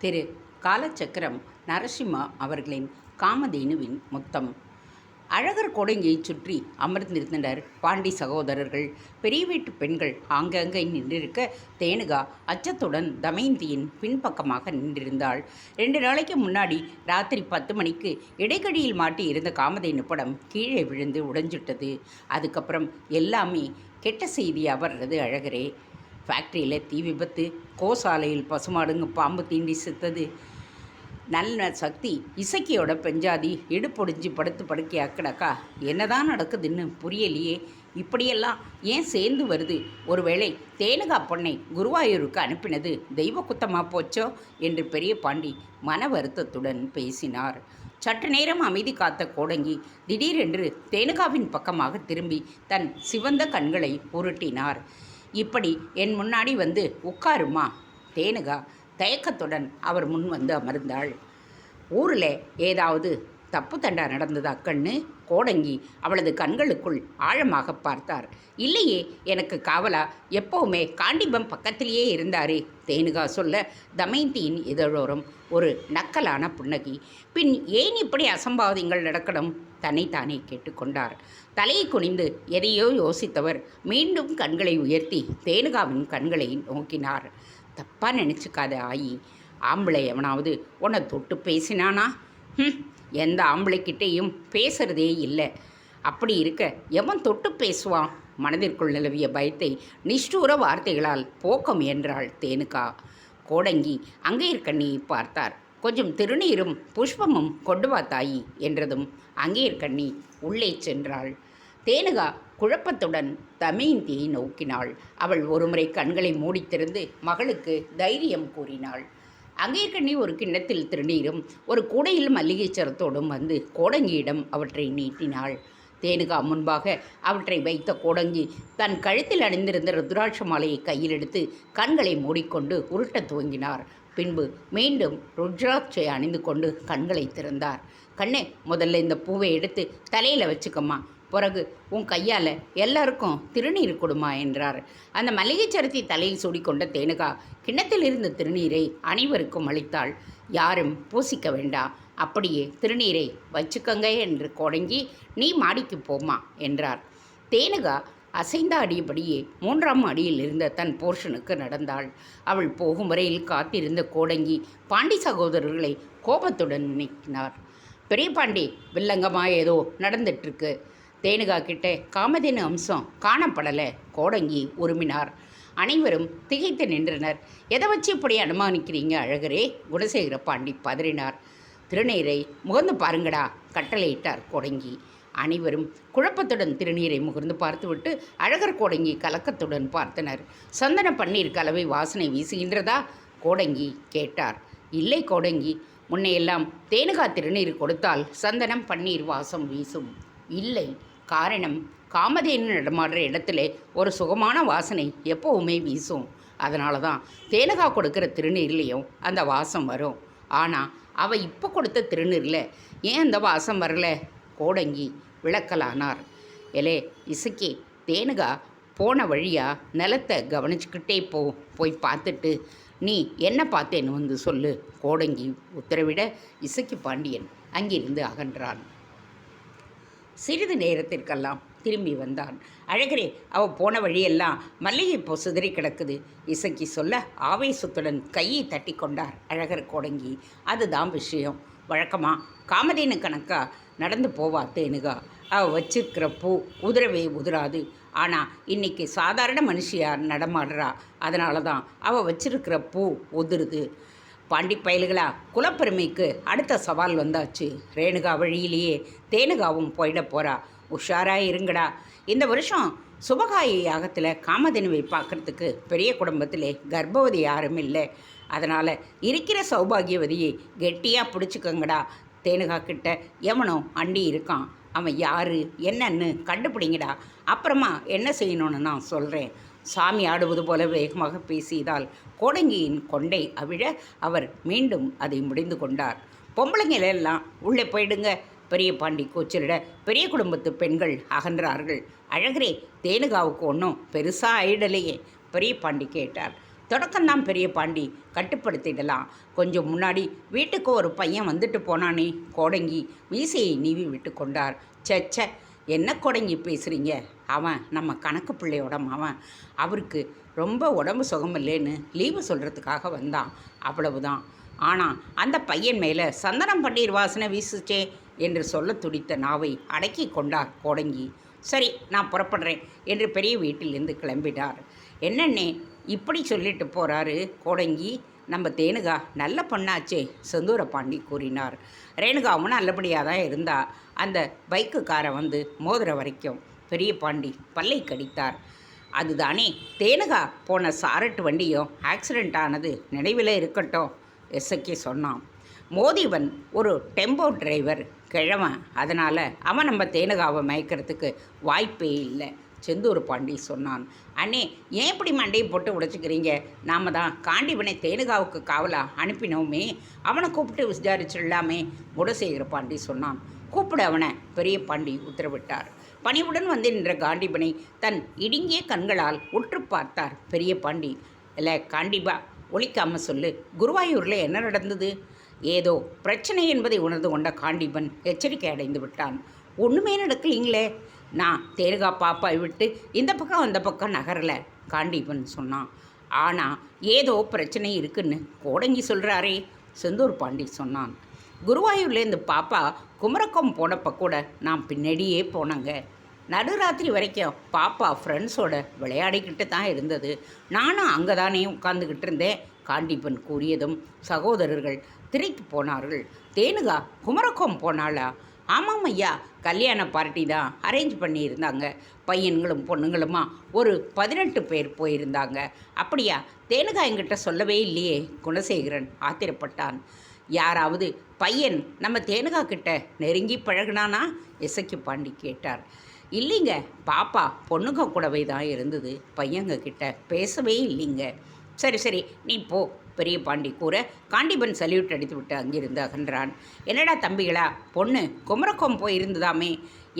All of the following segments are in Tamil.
திரு காலச்சக்கரம் நரசிம்மா அவர்களின் காமதேனுவின் மொத்தம். அழகர் கோடங்கியைச் சுற்றி அமர்ந்திருந்தனர் பாண்டி சகோதரர்கள். பெரிய வீட்டு பெண்கள் ஆங்காங்கே நின்றிருக்க தேனுகா அச்சத்துடன் தமயந்தியின் பின்பக்கமாக நின்றிருந்தாள். ரெண்டு நாளைக்கு முன்னாடி ராத்திரி பத்து மணிக்கு இடைக்கடியில் மாட்டி இருந்த காமதேனு படம் கீழே விழுந்து உடைஞ்சிட்டது. அதுக்கப்புறம் எல்லாமே கெட்ட செய்தியாக வர்றது அழகரே. ஃபேக்ட்ரியில் தீ விபத்து கோசாலையில் பசுமாடுங்க பாம்பு தீண்டி செத்தது. நல்ல சக்தி இசக்கியோட பெஞ்சாதி இடுப்பொடிஞ்சு படுத்து படுக்கையாக்கடக்கா என்னதான் நடக்குதுன்னு புரியலையே. இப்படியெல்லாம் ஏன் சேர்ந்து வருது? ஒருவேளை தேனுகா பொண்ணை குருவாயூருக்கு அனுப்பினது தெய்வ குத்தமாக போச்சோ? என்று பெரிய பாண்டி மன வருத்தத்துடன் பேசினார். சற்று நேரம் அமைதி காத்த கோடங்கி திடீரென்று தேனுகாவின் பக்கமாக திரும்பி தன் சிவந்த கண்களை உருட்டினார். இப்படி என் முன்னாடி வந்து உட்காருமா? தேனுகா தயக்கத்துடன் அவர் முன் வந்து அமர்ந்தாள். ஊரில் ஏதாவது தப்பு தண்டா நடந்ததா கண்ணு? கோடங்கி அவளது கண்களுக்குள் ஆழமாக பார்த்தார். இல்லையே எனக்கு காவலா? எப்பவுமே காண்டிபம் பக்கத்திலேயே இருந்தாரே தேனுகா சொல்ல தமயந்தியின் இதழோரம் ஒரு நக்கலான புன்னகி. பின் ஏன் இப்படி அசம்பாவிதங்கள் நடக்கணும்? தன்னைத்தானே கேட்டுக்கொண்டார் தலையை குனிந்து எதையோ யோசித்தவர் மீண்டும் கண்களை உயர்த்தி தேனுகாவின் கண்களை நோக்கினார். தப்பாக நினச்சிக்காத ஆயி. ஆம்பளை எவனாவது உன்னை தொட்டு பேசினானா? ம் எந்த ஆம்பளைக்கிட்டேயும் பேசுறதே இல்லை. அப்படி இருக்க எவன் தொட்டு பேசுவான்? மனதிற்குள் நிலவிய பயத்தை நிஷ்டூர வார்த்தைகளால் போக்க முயன்றாள் தேனுகா. கோடங்கி அங்கே இருக்கண்ணியை பார்த்தார். கொஞ்சம் திருநீரும் புஷ்பமும் கொண்டு வா தாயி என்றதும் அங்கே கண்ணி உள்ளே சென்றாள். தேனுகா குழப்பத்துடன் தமயந்தியை நோக்கினாள். அவள் ஒருமுறை கண்களை மூடித்திருந்து மகளுக்கு தைரியம் கூறினாள். அகேகண்ணி ஒரு கிண்ணத்தில் திருநீரும் ஒரு கூடையில் மல்லிகை சரத்தோடும் வந்து கோடங்கியிடம் அவற்றை நீட்டினாள். தேனுகா முன்பாக அவற்றை வைத்த கோடங்கி தன் கழுத்தில் அணிந்திருந்த ருத்ராட்ச மாலையை கையில் எடுத்து கண்களை மூடிக்கொண்டு உருட்டத் துவங்கினார். பின்பு மீண்டும் ருத்ராட்சை அணிந்து கொண்டு கண்களை திறந்தார். கண்ணே முதல்ல இந்த பூவை எடுத்து தலையில் வச்சுக்கம்மா. பிறகு உன் கையால் எல்லாருக்கும் திருநீர் கொடுமா என்றார். அந்த மல்லிகை சரத்தை தலையில் சூடிக்கொண்ட தேனுகா கிண்ணத்தில் இருந்த திருநீரை அனைவருக்கும் அளித்தாள். யாரும் பூசிக்க வேண்டாம் அப்படியே திருநீரை வச்சுக்கங்க என்று கொடங்கி நீ மாடிக்கு போமா என்றார். தேனுகா அசைந்த அடியபடியே மூன்றாம் அடியில் இருந்த தன் போர்ஷனுக்கு நடந்தாள். அவள் போகும் வரையில் காத்திருந்த கோடங்கி பாண்டி சகோதரர்களை கோபத்துடன் நீக்கினார். பெரிய பாண்டி வில்லங்கமா ஏதோ நடந்துட்டுருக்கு. தேனுகா கிட்ட காமதேனு அம்சம் காணப்படலை கோடங்கி உருமினார். அனைவரும் திகைத்து நின்றனர். எதை வச்சு இப்படி அனுமானிக்கிறீங்க அழகரே? குணசேகர பாண்டி பதறினார். திருநீரை முகந்து பாருங்கடா கட்டளையிட்டார் கோடங்கி. அனைவரும் குழப்பத்துடன் திருநீரை முகர்ந்து பார்த்துவிட்டு அழகர் கோடங்கி கலக்கத்துடன் பார்த்தனர். சந்தன பன்னீர் கலவை வாசனை வீசுகின்றதா? கோடங்கி கேட்டார். இல்லை கோடங்கி முன்னையெல்லாம் தேனுகா திருநீர் கொடுத்தால் சந்தனம் பன்னீர் வாசம் வீசும். இல்லை. காரணம் காமதேனு நடமாடுற இடத்துல ஒரு சுகமான வாசனை எப்போவுமே வீசும். அதனால தான் தேனகா கொடுக்குற திருநீர்லேயும் அந்த வாசம் வரும். ஆனால் அவள் இப்போ கொடுத்த திருநீரில் ஏன் அந்த வாசம் வரல? கோடங்கி விளக்கலானார். எலே இசக்கி தேனுகா போன வழியாக நிலத்தை கவனிச்சுக்கிட்டே போ போய் பார்த்துட்டு நீ என்ன பார்த்தேன்னு வந்து சொல்லு. கோடங்கி உத்தரவிட இசக்கி பாண்டியன் அங்கிருந்து அகன்றான். சிறிது நேரத்திற்கெல்லாம் திரும்பி வந்தான். அழகரே அவ போன வழியெல்லாம் மல்லிகைப்பூ சிதறி கிடக்குது இசைக்கு சொல்ல ஆவேசத்துடன் கையை தட்டி கொண்டார் அழகர் கொடங்கி. அதுதான் விஷயம். வழக்கமாக காமதேனு கணக்கா? நடந்து போவா தேனுகா? அவள் வச்சிருக்கிற பூ உதிரவே உதிராது. ஆனால் இன்னைக்கு சாதாரண மனுஷியார் நடமாடுறா. அதனால தான் அவள் வச்சிருக்கிற பூ உதிருது. பாண்டி பயல்களா குலப்பெருமைக்கு அடுத்த சவால் வந்தாச்சு. ரேணுகா வழியிலேயே தேனுகாவும் போயிட போகிறா உஷாராக இருங்கடா. இந்த வருஷம் சுபகாய யாகத்தில் காமதேனுவை பார்க்குறதுக்கு பெரிய குடும்பத்திலே கர்ப்பவதி யாரும் இல்லை. அதனால் இருக்கிற சௌபாகியவதியை கெட்டியாக பிடிச்சிக்கங்கடா. தேனுகா கிட்ட எவனோ அண்டி இருக்கான். அவன் யார் என்னன்னு கண்டுபிடிங்கடா. அப்புறமா என்ன செய்யணும்னு நான் சொல்கிறேன் சாமி ஆடுவது போல வேகமாக பேசியதால் கோடங்கியின் கொண்டை அவிழ அவர் மீண்டும் அதை முடிந்து கொண்டார். பொம்பளைங்கள எல்லாம் உள்ளே போயிடுங்க. பெரிய பாண்டி கூச்சலிட பெரிய குடும்பத்து பெண்கள் அகன்றார்கள். அழகரே தேனுகாவுக்கு ஒன்றும் பெருசாக ஆயிடலையே பெரிய பாண்டி கேட்டார். தொடக்கம்தான் பெரிய பாண்டி கட்டுப்படுத்திடலாம். கொஞ்சம் முன்னாடி வீட்டுக்கு ஒரு பையன் வந்துட்டு போனானே கோடங்கி மீசையை நீவி விட்டு கொண்டார். சச்ச என்ன கொடங்கி பேசுகிறீங்க அவன் நம்ம கணக்கு பிள்ளையோட அவன் அவருக்கு ரொம்ப உடம்பு சுகமில்லைன்னு லீவு சொல்கிறதுக்காக வந்தான். அவ்வளவுதான். ஆனால் அந்த பையன் மேலே சந்தனம் பன்னீர் வாசனை வீசுச்சே என்று சொல்ல துடித்த நாவை அடக்கி கொண்டார் கோடங்கி. சரி நான் புறப்படுறேன் என்று பெரிய வீட்டிலிருந்து கிளம்பினார். என்னென்னே இப்படி சொல்லிட்டு போகிறாரு கோடங்கி? நம்ம தேனுகா நல்ல பொண்ணாச்சே செந்தூர பாண்டி கூறினார். ரேணுகாவும் நல்லபடியாக தான் இருந்தா. அந்த பைக்குக்காரன் வந்து மோதுற வரைக்கும் பெரிய பாண்டி பல்லை கடித்தார். அதுதானே தேனுகா போன சாரட்டு வண்டியும் ஆக்சிடெண்ட் ஆனது நினைவில் இருக்கட்டும் எஸ்ஐக்கே சொன்னான். மோதிவன் ஒரு டெம்போ டிரைவர் கிழவன். அதனால் அவன் நம்ம தேனுகாவை மயக்கிறதுக்கு வாய்ப்பே இல்லை. செந்தூர் பாண்டி சொன்னான். அண்ணே ஏன் இப்படி மண்டையை போட்டு உடைச்சிக்கிறீங்க? நாம தான் காண்டிவனை தேனுகாவுக்கு காவலா அனுப்பினோமே. அவனை கூப்பிட்டு விசாரிச்சிடலாமே குடசேகர பாண்டி சொன்னான். கூப்பிடு அவனை பெரிய பாண்டி உத்தரவிட்டார். பணிவுடன் வந்து நின்ற காண்டிபனை தன் இடுங்கிய கண்களால் உற்று பார்த்தார் பெரிய பாண்டி. இல்லை காண்டிபா ஒழிக்காம சொல்லு. குருவாயூரில் என்ன நடந்தது? ஏதோ பிரச்சனை என்பதை உணர்ந்து கொண்ட காண்டிபன் எச்சரிக்கை அடைந்து விட்டான். ஒன்றுமே நடக்கலீங்களே. நான் தேருகா பாப்பாவை விட்டு இந்த பக்கம் அந்த பக்கம் நகரலை காண்டீபன் சொன்னான். ஆனால் ஏதோ பிரச்சனை இருக்குன்னு கோடங்கி சொல்கிறாரே செந்தூர் பாண்டி சொன்னான். குருவாயூர்லேருந்து பாப்பா குமரக்கம் போனப்போ கூட நான் பின்னாடியே போனேங்க. நடுராத்திரி வரைக்கும் பாப்பா ஃப்ரெண்ட்ஸோட விளையாடிக்கிட்டு தான் இருந்தது. நானும் அங்கே தானே உட்காந்துக்கிட்டு இருந்தேன் காண்டிப்பன் கூறியதும் சகோதரர்கள் திரைக்கு போனார்கள். தேனுகா குமரக்கம் போனாளா? ஆமாம் ஐயா கல்யாண பார்ட்டி தான் அரேஞ்ச் பண்ணியிருந்தாங்க. பையன்களும் பொண்ணுங்களுமா ஒரு பதினெட்டு பேர் போயிருந்தாங்க. அப்படியா தேனுகா என்கிட்ட சொல்லவே இல்லையே குணசேகரன் ஆத்திரப்பட்டான். யாராவது பையன் நம்ம தேனுகா கிட்ட நெருங்கி பழகுனானா? இசைக்கு பாண்டி கேட்டார். இல்லைங்க பாப்பா பொண்ணுங்க கூடவே தான் இருந்தது. பையங்க கிட்ட பேசவே இல்லைங்க. சரி சரி நீ போ. பெரிய பாண்டி கூற காண்டிபன் சல்யூட் அடித்து விட்டு அங்கிருந்து அகன்றான். என்னடா தம்பிகளா பொண்ணு குமரக்கம் போயிருந்ததாமே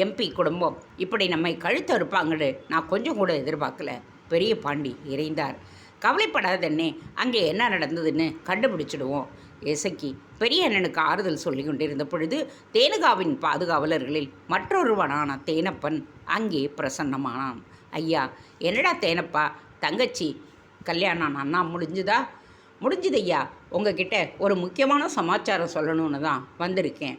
எம்பி குடும்பம் இப்படி நம்மை கழுத்து அறுப்பாங்கன்னு நான் கொஞ்சம் கூட எதிர்பார்க்கல. பெரிய பாண்டி இறைந்தார். கவலைப்படாதண்ணே அங்கே என்ன நடந்ததுன்னு கண்டுபிடிச்சிடுவோம். இசைக்கு பெரிய அண்ணனுக்கு ஆறுதல் சொல்லி கொண்டிருந்த பொழுது தேனுகாவின் பாதுகாவலர்களில் மற்றொருவனான தேனப்பன் அங்கே பிரசன்னமானான். ஐயா என்னடா தேனப்பா தங்கச்சி கல்யாணம் அண்ணா முடிஞ்சுதா? முடிஞ்சுது ஐயா உங்ககிட்ட ஒரு முக்கியமான சமாச்சாரம் சொல்லணும்னு தான் வந்திருக்கேன்.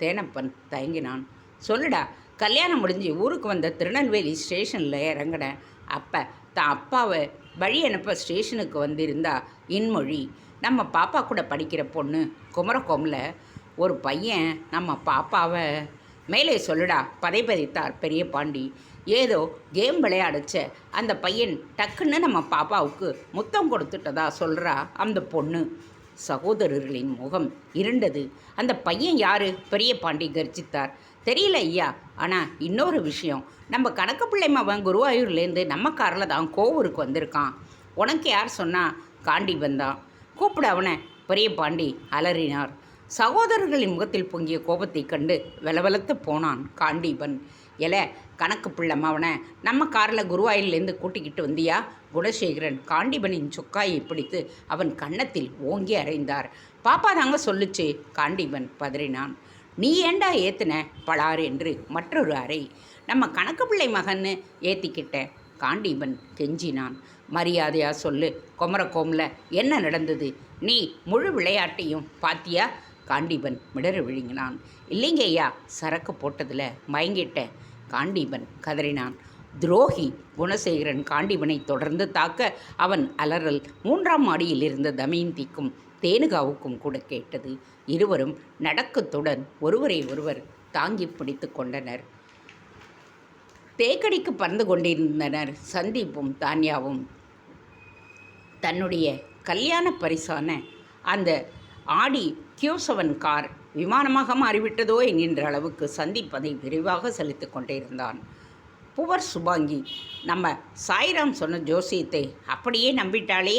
தேனப்பன் தயங்கினான். சொல்லுடா கல்யாணம் முடிஞ்சு ஊருக்கு வந்த திருநெல்வேலி ஸ்டேஷனில் இறங்கினேன். அப்போ தான் அப்பாவை வழி அனுப்ப ஸ்டேஷனுக்கு வந்திருந்தா இன்மொழி. நம்ம பாப்பா கூட படிக்கிற பொண்ணு குமரகோமில் ஒரு பையன் நம்ம பாப்பாவை மேலே சொல்லுடா பதைபதித்தார் பெரிய பாண்டி. ஏதோ கேம் விளையாடுச்ச. அந்த பையன் டக்குன்னு நம்ம பாப்பாவுக்கு முத்தம் கொடுத்துட்டதா சொல்கிறா அந்த பொண்ணு. சகோதரர்களின் முகம் இருண்டது. அந்த பையன் யாரு? பெரிய பாண்டி கர்ஜித்தார். தெரியல ஐயா. ஆனால் இன்னொரு விஷயம். நம்ம கணக்கு பிள்ளை மவன் குருவாயூர்லேருந்து நம்ம காரில் தான் கோவூருக்கு வந்திருக்கான். உனக்கு யார் சொன்னா? காண்டி வந்தான் கூப்பிட அவனை. பெரிய பாண்டி அலறினார். சகோதரர்களின் முகத்தில் பொங்கிய கோபத்தைக் கண்டு வெலவெலத்து போனான் காண்டீபன். எல கணக்கு பிள்ளை அவனை நம்ம காரில் குருவாயிலேருந்து கூட்டிக்கிட்டு வந்தியா? குணசேகரன் காண்டிபனின் சொக்காயை பிடித்து அவன் கன்னத்தில் ஓங்கி அறைந்தார். பாப்பா தாங்க சொல்லுச்சு காண்டிபன் பதறினான். நீ ஏண்டா ஏத்தின? பலார் என்று மற்றொரு அறை. நம்ம கணக்கு பிள்ளை மகன்னு ஏற்றிக்கிட்ட காண்டிபன் கெஞ்சினான். மரியாதையாக சொல்லு கொமரக்கோமில் என்ன நடந்தது? நீ முழு விளையாட்டையும் பாத்தியா? காண்டிபன் மிடறு விழுங்கினான். இல்லைங்க ஐயா சரக்கு போட்டதில் மயங்கிட்டேன் காண்டீபன் கதறினான். துரோகி குணசேகரன் காண்டிபனை தொடர்ந்து தாக்க அவன் அலறல் மூன்றாம் மாடியில் இருந்த தமயந்திக்கும் தேனுகாவுக்கும் கூட கேட்டது. இருவரும் நடக்கத்துடன் ஒருவரை ஒருவர் தாங்கி பிடித்து கொண்டனர். தேக்கடிக்கு பறந்து கொண்டிருந்தனர் சந்தீப்பும் தான்யாவும். தன்னுடைய கல்யாண பரிசான அந்த ஆடி கியூசவன் கார் விமானமாக மாறிவிட்டதோ என்கின்ற அளவுக்கு சந்திப்பதை விரைவாக செலுத்தி கொண்டிருந்தான். புவர் சுபாங்கி நம்ம சாய்ராம் சொன்ன ஜோசியத்தை அப்படியே நம்பிட்டாளே?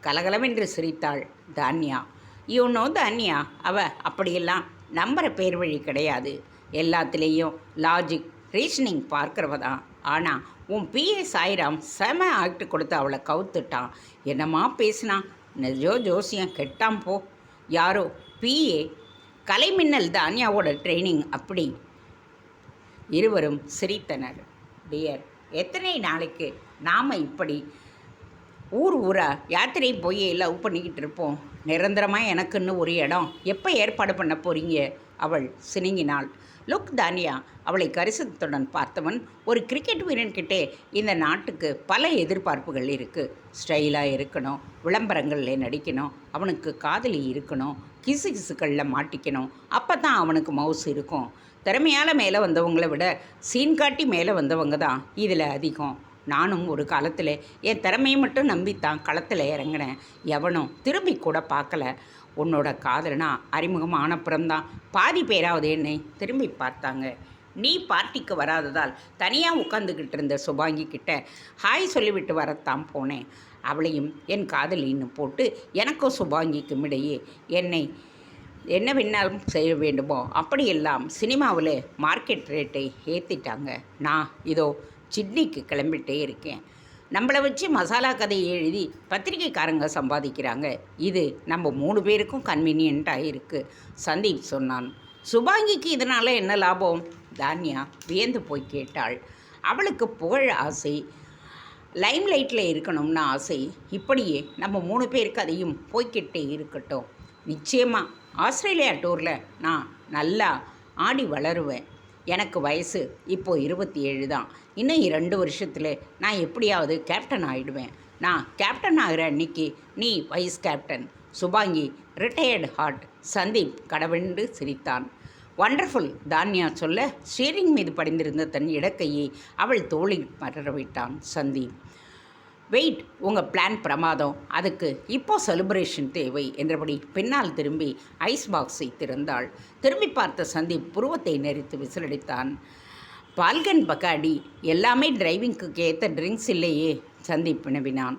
கலகலவென்று சிரித்தாள் தான்யா. இவனோ தான்யா அவ அப்படியெல்லாம் நம்புகிற பேர் வழி கிடையாது. எல்லாத்துலேயும் லாஜிக் ரீசனிங் பார்க்குறவ தான். ஆனால் உன் பிஏ சாய்ராம் செம ஆக்ட் கொடுத்து அவளை கவுத்துட்டான். என்னம்மா பேசினான் நெஜோ ஜோசியம் கெட்டான் போ. யாரோ பிஏ கலைமின்னல் தான்யாவோட ட்ரைனிங். அப்படி இருவரும் சிரித்தனர். டியர் எத்தனை நாளைக்கு நாம் இப்படி ஊர் ஊரா யாத்திரை போய் லவ் பண்ணிக்கிட்டு இருப்போம்? நிரந்தரமாக எனக்குன்னு ஒரு இடம். எப்போ ஏற்பாடு பண்ண போகிறீங்க அவள் சினிங்கினாள். லுக் தானியா. அவளை கரிசத்துடன் பார்த்தவன் ஒரு கிரிக்கெட் வீரன்கிட்டே இந்த நாட்டுக்கு பல எதிர்பார்ப்புகள் இருக்குது ஸ்டைலாக இருக்கணும் விளம்பரங்களில் நடிக்கணும் அவனுக்கு காதலி இருக்கணும் கிசு கிசுக்களில் மாட்டிக்கணும். அப்போ தான் அவனுக்கு மவுஸ் இருக்கும். திறமையால் மேலே வந்தவங்களை விட சீன் காட்டி மேலே வந்தவங்க தான் இதில் அதிகம். நானும் ஒரு காலத்தில் என் திறமையை மட்டும் நம்பித்தான் களத்தில் இறங்கினேன். எவனும் திரும்பி கூட பார்க்கல. உன்னோட காதலனா அறிமுகம் ஆனப்புறம்தான் பாதி பேராவது என்னை திரும்பி பார்த்தாங்க. நீ பார்ட்டிக்கு வராததால் தனியாக உட்காந்துக்கிட்டு இருந்த சுபாங்கி கிட்ட ஹாய் சொல்லிவிட்டு வரத்தான் போனேன். அவளையும் என் காதலின்னு போட்டு எனக்கும் சுபாங்கிக்கும் இடையே என்னை என்ன வேணாலும் செய்ய வேண்டுமோ? அப்படியெல்லாம் சினிமாவில் மார்க்கெட் ரேட்டை ஏற்றிட்டாங்க நான் இதோ சிட்னிக்கு கிளம்பிட்டே இருக்கேன். நம்மளை வச்சு மசாலா கதையை எழுதி பத்திரிக்கைக்காரங்க சம்பாதிக்கிறாங்க. இது நம்ம மூணு பேருக்கும் கன்வீனியண்ட்டாக இருக்குது சந்தீப் சொன்னான். சுபாங்கிக்கு இதனால் என்ன லாபம்? தானியா வியந்து போய் கேட்டாள். அவளுக்கு புகழ் ஆசை. லைம் லைட்டில் இருக்கணும்னு ஆசை. இப்படியே நம்ம மூணு பேருக்கு அதையும் போய்கிட்டே இருக்கட்டும். நிச்சயமாக ஆஸ்திரேலியா டூரில் நான் நல்லா ஆடி வளருவேன். எனக்கு வயசு இப்போது இருபத்தி ஏழு தான். இன்னும் ரெண்டு வருஷத்தில் நான் எப்படியாவது கேப்டன் ஆகிடுவேன் நான் கேப்டன் ஆகிற அன்னைக்கு நீ vice captain Shubhangi retired hurt Sandeep கடவென்று சிரித்தான். வண்டர்ஃபுல் தானியா சொல்ல ஸ்டீரிங் மீது படிந்திருந்த தன் இடக்கையை அவள் தோளில் மறர விட்டான் சந்தீப் வெயிட் உங்கள் பிளான் பிரமாதம். அதுக்கு இப்போ செலிப்ரேஷன் தேவை என்றபடி பின்னால் திரும்பி ஐஸ் பாக்ஸை திறந்தாள். திரும்பி பார்த்த சந்தீப் புருவத்தை நெறித்து விசிலடித்தான். பால்கன் பக்காடி எல்லாமே டிரைவிங்க்கு ஏற்ற ட்ரிங்க்ஸ் இல்லையே சந்தீப் வினவினான்.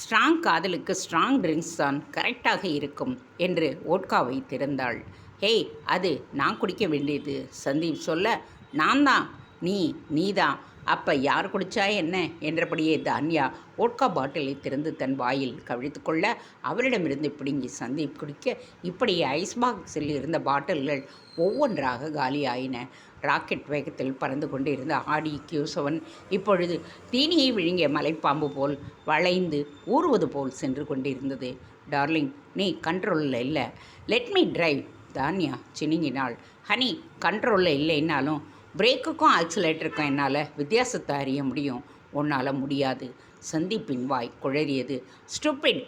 ஸ்ட்ராங் காதலுக்கு ஸ்ட்ராங் ட்ரிங்க்ஸ் தான் கரெக்டாக இருக்கும் என்று ஓட்காவை திறந்தாள். ஹேய் அது நான் குடிக்க வேண்டியது சந்தீப் சொல்ல. நான் தான் நீ நீதான். அப்போ யார் குடிச்சா என்ன? என்றபடியே தான்யா ஓட்கா பாட்டிலை திறந்து தன் வாயில் கவிழ்த்து கொள்ள அவரிடமிருந்து பிடுங்கி சந்தீப் குடிக்க இப்படி ஐஸ் பாக்ஸில் இருந்த பாட்டில்கள் ஒவ்வொன்றாக காலியாயின. ராக்கெட் வேகத்தில் பறந்து கொண்டிருந்த ஆடி கியூசவன் இப்பொழுது தீனியை விழுங்கிய மலைப்பாம்பு போல் வளைந்து ஊறுவது போல் சென்று கொண்டிருந்தது. டார்லிங் நீ கண்ட்ரோலில் இல்லை. லெட் மீ டிரைவ் தான்யா சினுங்கினாள். ஹனி கண்ட்ரோலில் இல்லைன்னாலும் பிரேக்குக்கும் ஆக்சிலேட்டருக்கும் என்னால் வித்தியாசத்தை அறிய முடியும். உன்னால் முடியாது. சந்தீப்பின் வாய் குழறியது. ஸ்டூப்பிட்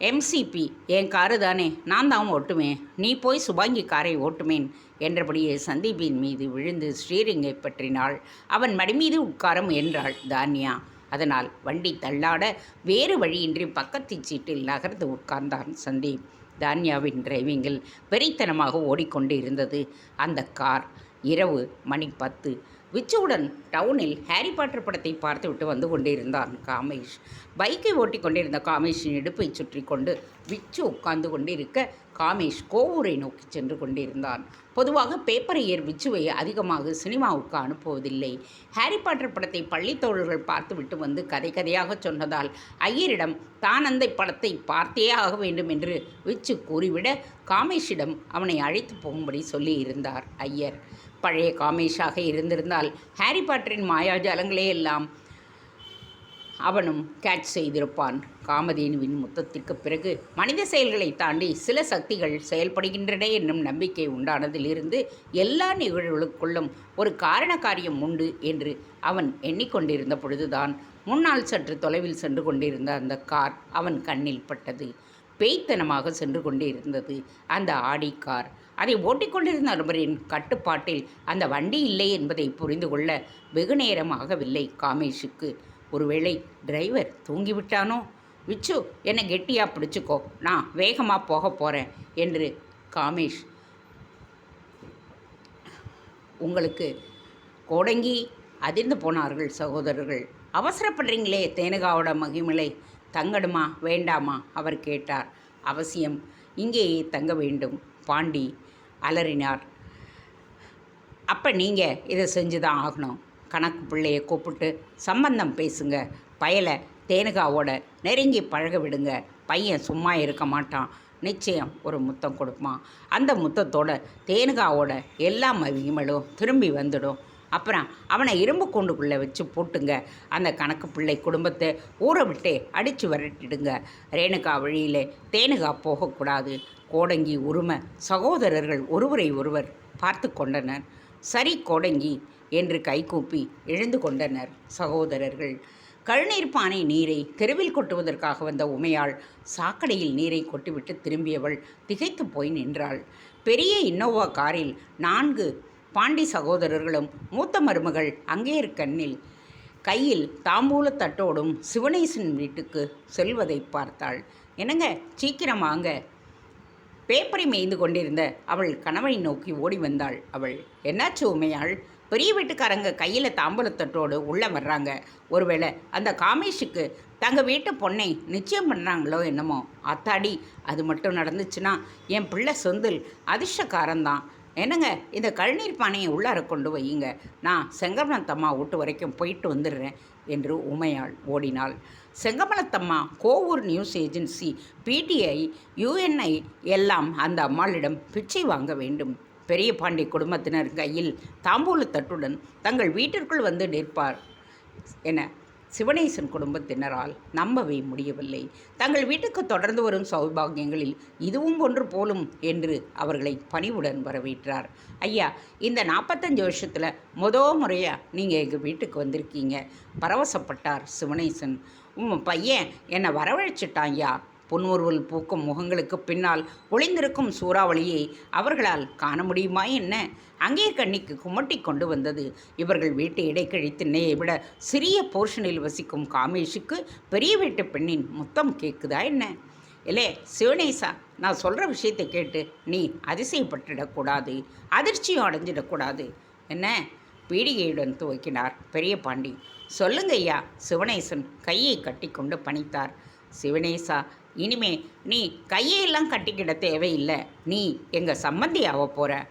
எம்சிபி என் காரு தானே. நான் தான் ஓட்டுவேன். நீ போய் சுபாங்கி காரை ஓட்டுமேன் என்றபடியே சந்தீப்பின் மீது விழுந்து ஸ்ரீரிங்கை பற்றினாள். அவன் மடி மீது உட்கார முயன்றாள் தானியா. அதனால் வண்டி தள்ளாட வேறு வழியின்றி பக்கத்து சீட்டில் நகர்ந்து உட்கார்ந்தான் சந்தீப். தான்யாவின் டிரைவிங்கில் வெறித்தனமாக ஓடிக்கொண்டு இருந்தது அந்த கார் இரவு மணி பத்து. விச்சுவுடன் டவுனில் ஹாரி பாட்டர் படத்தை பார்த்துவிட்டு வந்து கொண்டிருந்தான் காமேஷ். பைக்கை ஓட்டி கொண்டிருந்த காமேஷின் இடுப்பை சுற்றி கொண்டு விச்சு உட்கார்ந்து கொண்டிருக்க காமேஷ் கோவூரை நோக்கி சென்று கொண்டிருந்தான். பொதுவாக பேப்பரையர் விச்சுவை அதிகமாக சினிமாவுக்கு அனுப்புவதில்லை. ஹாரி பாட்டர் படத்தை பள்ளித்தோழர்கள் பார்த்துவிட்டு வந்து கதை கதையாக சொன்னதால் ஐயரிடம் தான் அந்த படத்தை பார்த்தே ஆக வேண்டும் என்று விச்சு கூறிவிட காமேஷிடம் அவனை அழைத்து போகும்படி சொல்லியிருந்தார் ஐயர். பழைய காமேஷாக இருந்திருந்தால் ஹாரி பாட்டரின் மாயாஜாலங்களே எல்லாம் அவனும் கேட்ச் செய்திருப்பான். காமதேனுவின் முத்தத்திற்கு பிறகு மனித செயல்களை தாண்டி சில சக்திகள் செயல்படுகின்றன என்னும் நம்பிக்கை உண்டானதிலிருந்து எல்லா நிகழ்வுகளுக்குள்ளும் ஒரு காரண காரியம் உண்டு என்று அவன் எண்ணிக்கொண்டிருந்த பொழுதுதான் முன்னால் சற்று தொலைவில் சென்று கொண்டிருந்த அந்த கார் அவன் கண்ணில் பட்டது. பேய்த்தனமாக சென்று கொண்டிருந்தது அந்த ஆடி கார் அதை ஓட்டிக்கொண்டிருந்த நபரின் கட்டுப்பாட்டில். அந்த வண்டி இல்லை என்பதை புரிந்து கொள்ள வெகு நேரமாகவில்லை காமேஷுக்கு. ஒருவேளை டிரைவர் தூங்கிவிட்டானோ? விச்சு என்னை கெட்டியாக பிடிச்சிக்கோ. நான் வேகமாக போக போகிறேன் என்று காமேஷ் உங்களுக்கு கோடங்கி அதிர்ந்து போனார்கள் சகோதரர்கள். அவசரப்படுறீங்களே தேனுகாவோட மகிமலை. தங்கடுமா வேண்டாமா? அவர் கேட்டார். அவசியம் இங்கேயே தங்க வேண்டும். பாண்டி அலறினார். அப்போ நீங்கள் இதை செஞ்சு தான் ஆகணும். கணக்கு பிள்ளையை கூப்பிட்டு சம்பந்தம் பேசுங்க. பயலை தேனுகாவோட நெருங்கி பழக விடுங்க. பையன் சும்மா இருக்க மாட்டான். நிச்சயம் ஒரு முத்தம் கொடுப்பான். அந்த முத்தத்தோட தேனுகாவோட எல்லா மகிமலும் திரும்பி வந்துடும். அப்புறம் அவனை இரும்பு கூண்டுக்குள்ளே வச்சு போட்டுங்க. அந்த கணக்கு பிள்ளை குடும்பத்தை ஊற விட்டு அடித்து விரட்டிடுங்க. ரேணுகா வழியில் தேனுகா போகக்கூடாது. கோடங்கி உரும சகோதரர்கள் ஒருவரை ஒருவர் பார்த்து கொண்டனர். சரி கோடங்கி என்று கைகூப்பி எழுந்து கொண்டனர் சகோதரர்கள். கழுநீர் பானை நீரை தெருவில் கொட்டுவதற்காக வந்த உமையாள் சாக்கடையில் நீரை கொட்டிவிட்டு திரும்பியவள் திகைத்து போய் நின்றாள். பெரிய இன்னோவா காரில் நான்கு பாண்டி சகோதரர்களும் மூத்த மருமகள் அங்கே கண்ணில் கையில் தாம்பூலத் தட்டோடும் சிவனேசன் வீட்டுக்கு செல்வதை பார்த்தாள். என்னங்க? சீக்கிரம் வாங்க. பேப்பரை மேய்ந்து கொண்டிருந்த அவள் கணவனை நோக்கி ஓடி வந்தாள். அவள் என்னாச்சு உமையாள்? பெரிய வீட்டுக்காரங்க கையில் தாம்பூலத்தட்டோடு உள்ளே வர்றாங்க. ஒருவேளை அந்த காமேஷுக்கு தங்கள் வீட்டு பொண்ணை நிச்சயம் பண்ணுறாங்களோ என்னமோ? அத்தாடி அது மட்டும் நடந்துச்சுன்னா என் பிள்ளை சொந்தில் அதிர்ஷ்டக்காரன்தான். என்னங்க இந்த கழுநீர் பானையை உள்ளார கொண்டு வையுங்க. நான் செங்கமலத்தம்மா வீட்டு வரைக்கும் போயிட்டு வந்துடுறேன் என்று உமையாள் ஓடினாள். Sengamalathamma Kovur news agency PTI UNI எல்லாம் அந்த அம்மாளிடம் பிச்சை வாங்க வேண்டும். பெரிய பாண்டி குடும்பத்தினர் கையில் தாம்பூலத்தட்டுடன் தங்கள் வீட்டிற்குள் வந்து நிற்பார் என சிவனேசன் குடும்பத்தினரால் நம்பவே முடியவில்லை. தங்கள் வீட்டுக்கு தொடர்ந்து வரும் சௌபாகியங்களில் இதுவும் ஒன்று போலும் என்று அவர்களை பணிவுடன் வரவேற்றார். ஐயா இந்த நாற்பத்தஞ்சு வருஷத்தில் முத முறையாக நீங்கள் எங்கள் வீட்டுக்கு வந்திருக்கீங்க. பரவசப்பட்டார் சிவனேசன். உன் பையன் என்னை வரவழைச்சிட்டான் ஐயா புன்முறுவல் பூக்கும் முகங்களுக்கு பின்னால் ஒளிந்திருக்கும் சூறாவளியை அவர்களால் காண முடியுமா என்ன? அங்கே கண்ணிக்கு குமட்டி கொண்டு வந்தது. இவர்கள் வீட்டு இடைக்கழி திண்ணையை விட சிறிய போர்ஷனில் வசிக்கும் காமேஷுக்கு பெரிய வீட்டு பெண்ணின் முத்தம் கேட்குதா என்ன? இல்லே சிவனேசா நான் சொல்கிற விஷயத்தை கேட்டு நீ அதிசயப்பட்டுடக்கூடாது அதிர்ச்சியும் அடைஞ்சிடக்கூடாது என்ன? பீடிகையுடன் துவக்கினார் பெரிய பாண்டி. சொல்லுங்க ஐயா சிவனேசன் கையை கட்டிக்கொண்டு பணித்தார். சிவனேசா இனிமே நீ கையெல்லாம் கட்டிக்கிட தேவையில்லை. நீ எங்கள் சம்மந்தி ஆக போகிற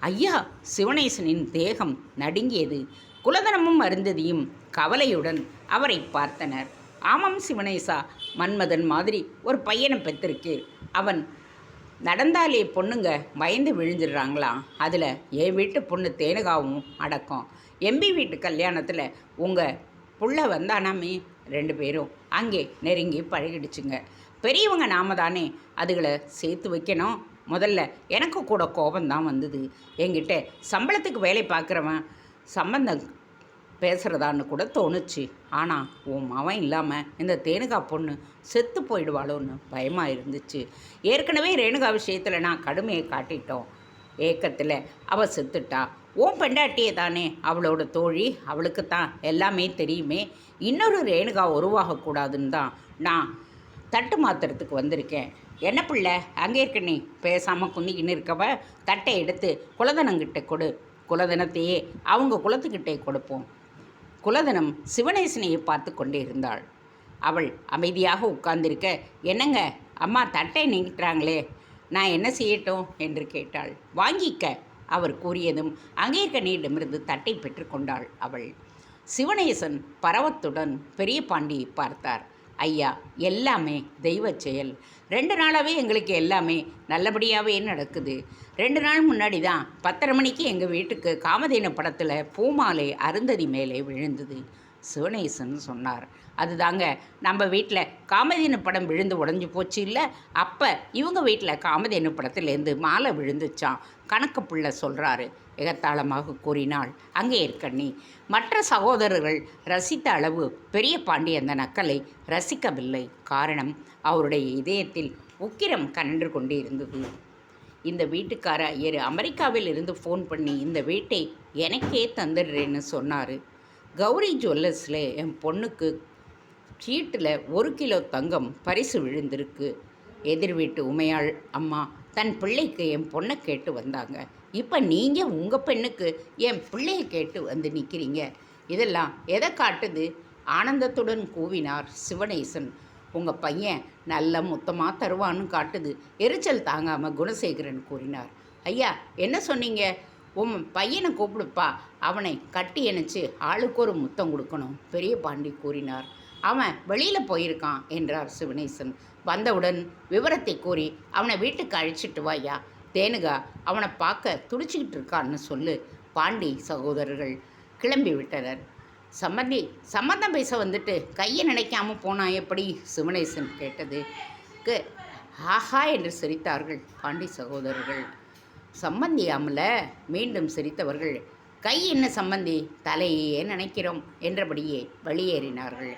ஐயா சிவனேசனின் தேகம் நடுங்கியது. குலதனமும் அருந்ததியும் கவலையுடன் அவரை பார்த்தனர். ஆமாம் சிவனேசா மன்மதன் மாதிரி ஒரு பையனை பெற்றிருக்கீர் அவன் நடந்தாலே பொண்ணுங்க பயந்து விழுந்துடுறாங்களாம் அதில் என் வீட்டு பொண்ணு தேனுகாவும் அடக்கம். எம்பி வீட்டு கல்யாணத்தில் உங்கள் புள்ள வந்தானாமே ரெண்டு பேரும். அங்கே நெருங்கி பழகிடுச்சுங்க. பெரியவங்க நாம தானே அதுகளை சேர்த்து வைக்கணும். முதல்ல எனக்கு கூட கோபம்தான் வந்தது. என்கிட்ட சம்பளத்துக்கு வேலை பார்க்குறவன் சம்பந்தம் பேசுகிறதான்னு கூட தோணுச்சு. ஆனால் உன் மவன் இல்லாமல் இந்த தேனுகா பொண்ணு செத்து போயிடுவாளோன்னு பயமாக இருந்துச்சு. ஏற்கனவே ரேணுகா விஷயத்தில் நான் கடுமையை காட்டிட்டோம். ஏக்கத்தில் அவள் செத்துட்டா. உன் பெண்டாட்டியே தானே அவளோட தோழி. அவளுக்கு தான் எல்லாமே தெரியுமே. இன்னொரு ரேணுகா உருவாகக்கூடாதுன்னு தான் நான் தட்டு மாத்துறதுக்கு வந்திருக்கேன். என்ன பிள்ளை? அங்கே இருக்க நீ. பேசாமல் குந்திக்கின்னு இருக்கவ தட்டை எடுத்து குலதனங்கிட்ட கொடு. குலதனத்தையே அவங்க குலத்துக்கிட்டே கொடுப்போம். குலதனம் சிவனேசனையை பார்த்து கொண்டே இருந்தாள். அவள் அமைதியாக உட்கார்ந்திருக்க என்னங்க? அம்மா தட்டை நீங்கிட்டாங்களே நான் என்ன செய்யட்டும்? என்று கேட்டாள். வாங்கிக்க அவர் கூறியதும் அங்கேற்கனியிடமிருந்து தட்டை பெற்றுக்கொண்டாள் அவள். சிவனேசன் பரவத்துடன் பெரிய பாண்டியை பார்த்தார். ஐயா எல்லாமே தெய்வ செயல். ரெண்டு நாளாகவே எங்களுக்கு எல்லாமே நல்லபடியாகவே நடக்குது. ரெண்டு நாள் முன்னாடி தான் பத்தரை மணிக்கு எங்கள் வீட்டுக்கு காமதேன படத்தில் பூமாலை அருந்ததி மேலே விழுந்தது. சிவனேசன் சொன்னார். அதுதாங்க நம்ம வீட்டில் காமதேனு படம் விழுந்து உடஞ்சி போச்சு இல்லை? அப்போ இவங்க வீட்டில் காமதேனு படத்துலேருந்து மாலை விழுந்துச்சான் கணக்கு பிள்ளை சொல்கிறாரு எகத்தாளமாக கூறினாள் அங்கே இருக்கண்ணி மற்ற சகோதரர்கள் ரசித்த அளவு பெரிய பாண்டி அந்த நக்கலை ரசிக்கவில்லை. காரணம் அவருடைய இதயத்தில் உக்கிரம் கனன்று கொண்டே இருந்தது இந்த வீட்டுக்கார ஐயர் அமெரிக்காவில் இருந்து ஃபோன் பண்ணி இந்த வீட்டை எனக்கே தந்துடுறேன்னு சொன்னார். கௌரி ஜுவல்லர்ஸில் என் பொண்ணுக்கு சீட்டில் ஒரு கிலோ தங்கம் பரிசு விழுந்திருக்கு. எதிர் வீட்டு உமையாள் அம்மா தன் பிள்ளைக்கு என் பொண்ணை கேட்டு வந்தாங்க. இப்போ நீங்கள் உங்கள் பெண்ணுக்கு என் பிள்ளையை கேட்டு வந்து நிற்கிறீங்க இதெல்லாம் எதை காட்டுது? ஆனந்தத்துடன் கூவினார் சிவனேசன். உங்கள் பையன் நல்ல முத்தமாக தருவான்னு காட்டுது. எரிச்சல் தாங்காமல் குணசேகரன் கூறினார். ஐயா என்ன சொன்னீங்க? உன் பையனை கூப்பிடுப்பா. அவனை கட்டி இணைச்சு ஆளுக்கு ஒரு முத்தம் கொடுக்கணும். பெரிய பாண்டி கூறினார். அவன் வெளியில் போயிருக்கான் என்றார் சிவனேசன். வந்தவுடன் விவரத்தை கூறி அவனை வீட்டுக்கு அழைச்சிட்டு வாயா. தேனுகா அவனை பார்க்க துடிச்சிக்கிட்டு இருக்கான்னு சொல்லு பாண்டி சகோதரர்கள். கிளம்பி விட்டனர். சம்மந்தி சம்மந்தம் பேச வந்துட்டு கையை நினைக்காம போனா எப்படி? சிவனேசன் கேட்டது. ஆஹா என்று சிரித்தார்கள் பாண்டி சகோதரர்கள். சம்மந்தி அமல மீண்டும் சிரித்தவர்கள் கை என்ன சம்மந்தி தலையே நினைக்கிறோம் என்றபடியே வெளியேறினார்கள்.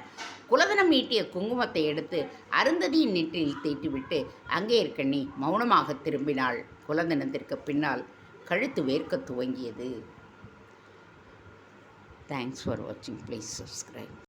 குலதனம் ஈட்டிய குங்குமத்தை எடுத்து அருந்ததியின் நெற்றியில் தீட்டிவிட்டு அங்கே இருக்கண்ணி மௌனமாக திரும்பினாள். குலதனத்திற்கு பின்னால் கழுத்து வேர்க்க துவங்கியது. தேங்க்ஸ் ஃபார் வாட்சிங் ப்ளீஸ் சப்ஸ்கிரைப்